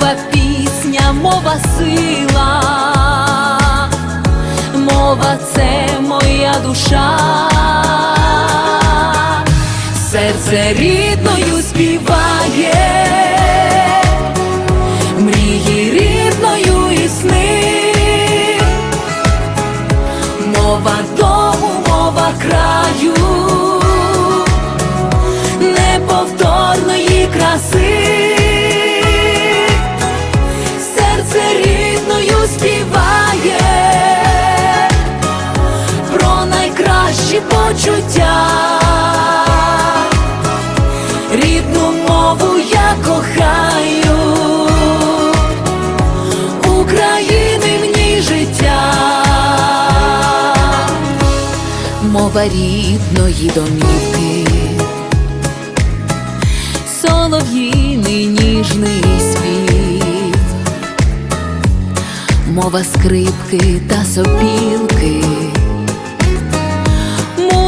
Мова пісня, мова сила, мова це моя душа, серце рідною почуття, рідну мову я кохаю, України в ній життя, мова рідної домівки. Солов'їний ніжний спів, мова скрипки та сопілки,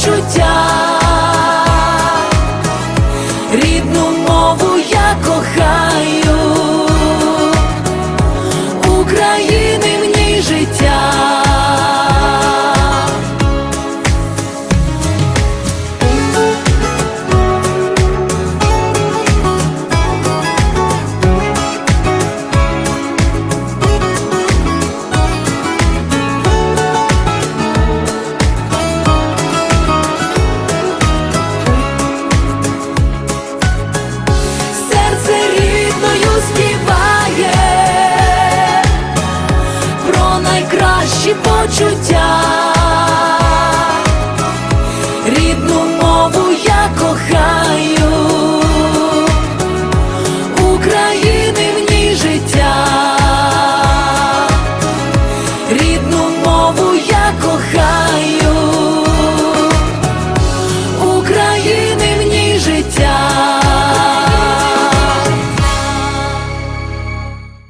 почуття, співає почуття,